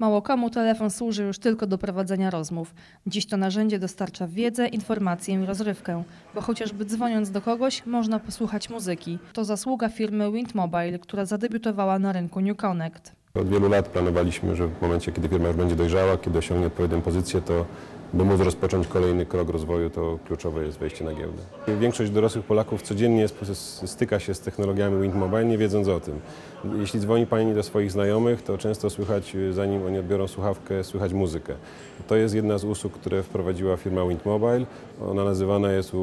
Mało komu telefon służy już tylko do prowadzenia rozmów. Dziś to narzędzie dostarcza wiedzę, informację i rozrywkę, bo chociażby dzwoniąc do kogoś można posłuchać muzyki. To zasługa firmy Wind Mobile, która zadebiutowała na rynku New Connect. Od wielu lat planowaliśmy, że w momencie, kiedy firma już będzie dojrzała, kiedy osiągnie odpowiednią pozycję, to by móc rozpocząć kolejny krok rozwoju, to kluczowe jest wejście na giełdę. Większość dorosłych Polaków codziennie styka się z technologiami Wind Mobile, nie wiedząc o tym. Jeśli dzwoni Pani do swoich znajomych, to często słychać, y, zanim oni odbiorą słuchawkę, słychać muzykę. To jest jedna z usług, które wprowadziła firma Wind Mobile. Ona nazywana jest u,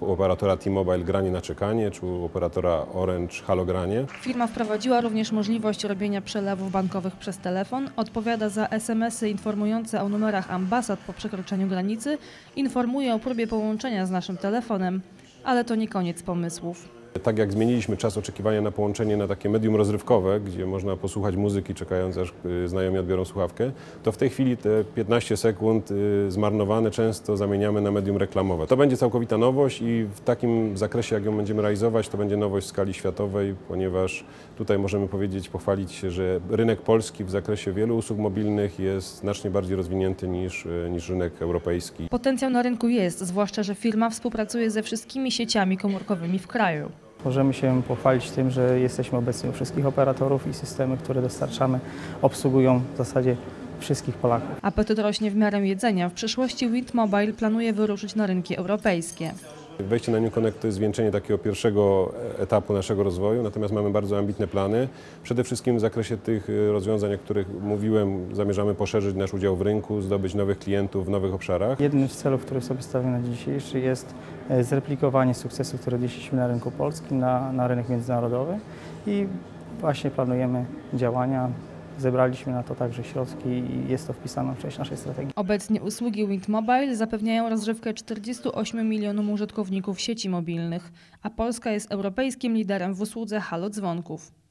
u operatora T-Mobile granie na czekanie, czy u operatora Orange halogranie. Firma wprowadziła również możliwość robienia przelewów bankowych przez telefon, odpowiada za SMS-y informujące o numerach ambasad po przekroczeniu granicy, informuje o próbie połączenia z naszym telefonem, ale to nie koniec pomysłów. Tak jak zmieniliśmy czas oczekiwania na połączenie na takie medium rozrywkowe, gdzie można posłuchać muzyki czekając aż y, znajomi odbiorą słuchawkę, to w tej chwili te 15 sekund y, zmarnowane często zamieniamy na medium reklamowe. To będzie całkowita nowość i w takim zakresie jak ją będziemy realizować, to będzie nowość w skali światowej, ponieważ tutaj możemy powiedzieć, pochwalić się, że rynek polski w zakresie wielu usług mobilnych jest znacznie bardziej rozwinięty niż, y, niż rynek europejski. Potencjał na rynku jest, zwłaszcza, że firma współpracuje ze wszystkimi sieciami komórkowymi w kraju. Możemy się pochwalić tym, że jesteśmy obecni u wszystkich operatorów i systemy, które dostarczamy, obsługują w zasadzie wszystkich Polaków. Apetyt rośnie w miarę jedzenia. W przyszłości Wind Mobile planuje wyruszyć na rynki europejskie. Wejście na New Connect to jest zwieńczenie takiego pierwszego etapu naszego rozwoju, natomiast mamy bardzo ambitne plany. Przede wszystkim w zakresie tych y, rozwiązań, o których mówiłem, zamierzamy poszerzyć nasz udział w rynku, zdobyć nowych klientów w nowych obszarach. Jednym z celów, który sobie stawiam na dzisiejszy jest e, zreplikowanie sukcesu, który odnieśliśmy na rynku polskim, na, na rynek międzynarodowy i właśnie planujemy działania. Zebraliśmy na to także środki i jest to wpisane w część naszej strategii. Obecnie usługi Wind Mobile zapewniają rozrywkę 48 milionom użytkowników sieci mobilnych, a Polska jest europejskim liderem w usłudze halo dzwonków.